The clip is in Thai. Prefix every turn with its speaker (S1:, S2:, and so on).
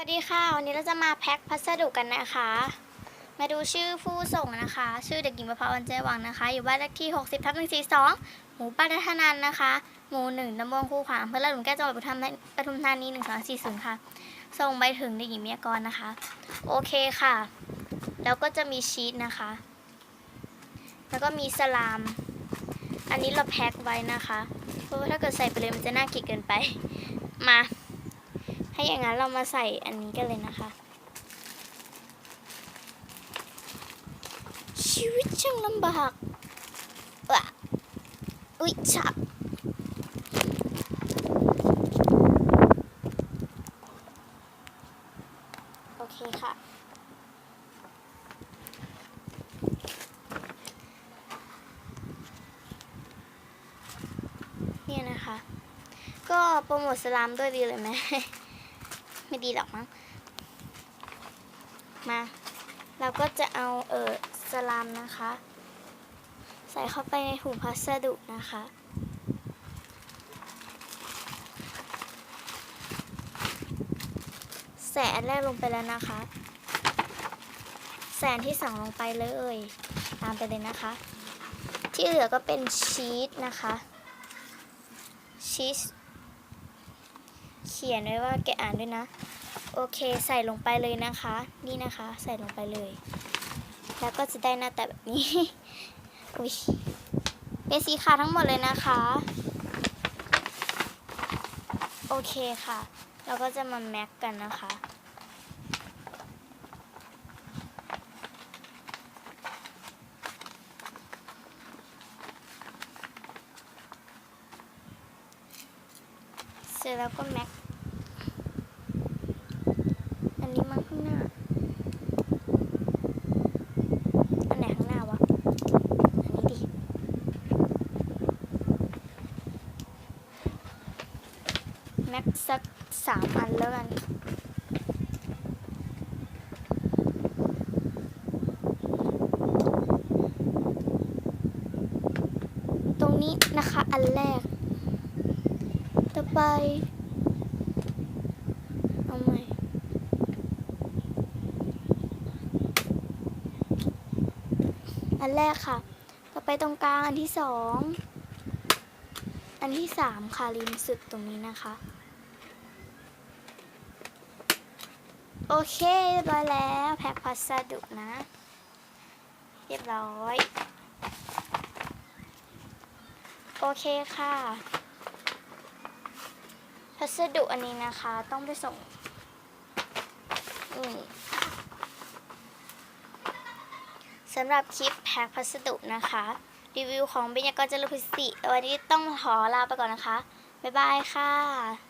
S1: วัสดีค่ะ วันนี้เราจะมาแพ็คพัสดุกันนะคะ มาดูชื่อผู้ส่งนะคะ ชื่อเด็กหญิงประภาวันเจวังนะคะ อยู่บ้านเลขที่ 60ทับ142 หมู่บ้านรัตนันนะคะ หมู่หนึ่งตำบลคูขวางอำเภอลาหลุมแก้วจังหวัดปทุมธานีปทุมธานี1240 ค่ะ ส่งไปถึงเด็กหญิงเมียกรนะคะ โอเคค่ะ แล้วก็จะมีชีสนะคะ แล้วก็มีสลาม อันนี้เราแพ็คไว้นะคะ เพราะว่าถ้าเกิดใส่ไปเลยมันจะน่าเกลียดเกินไป มา ถ้าอย่างนั้นเรามาใส่อันนี้กันเลยนะคะ ชีวิตช่างลำบากอะอุ๊ยฉับโอเคค่ะเนี่ยนะคะ ก็โปรโมทสลามด้วยดีเลยไหม ไม่ดีหรอกมั้ง มา เราก็จะเอาเออสลามนะคะ ใส่เข้าไปในถุงพัสดุนะคะแสนอันแรกลงไปแล้วนะคะ แสนที่สองลงไปเลย ตามไปเลยนะคะ ที่เหลือก็เป็นชีสนะคะชีส เขียนไว้ว่าแกอ่านด้วยนะ โอเคใส่ลงไปเลยนะคะ นี่นะคะ ใส่ลงไปเลย แล้วก็จะได้หน้าตาแบบนี้ อุ้ยเป็นสีขาวทั้งหมดเลยนะคะ โอเคค่ะ เราก็จะมาแม็กกันนะคะ แล้วก็แม็ก อันนี้มาข้างหน้า อันไหนข้างหน้าวะ อันนี้ดิ แม็กสักสามอันแล้วกัน ตรงนี้นะคะอันแรก ต่อ ไปเอาใหม่อันแรกค่ะ ต่อไปตรงกลางอันที่สอง อันที่สามค่ะริมสุดตรงนี้นะคะ โอเคเรียบร้อยแล้วแพ็คพัสดุนะ เรียบร้อย โอเคค่ะ สดุอันนี้นะคะ ต้องไปส่งนี่สำหรับคลิปแพ็คพัสดุนะคะ รีวิวของเบญญกรจรพิสิวันนี้ต้องขอลาไปก่อนนะคะ บ๊ายบายค่ะ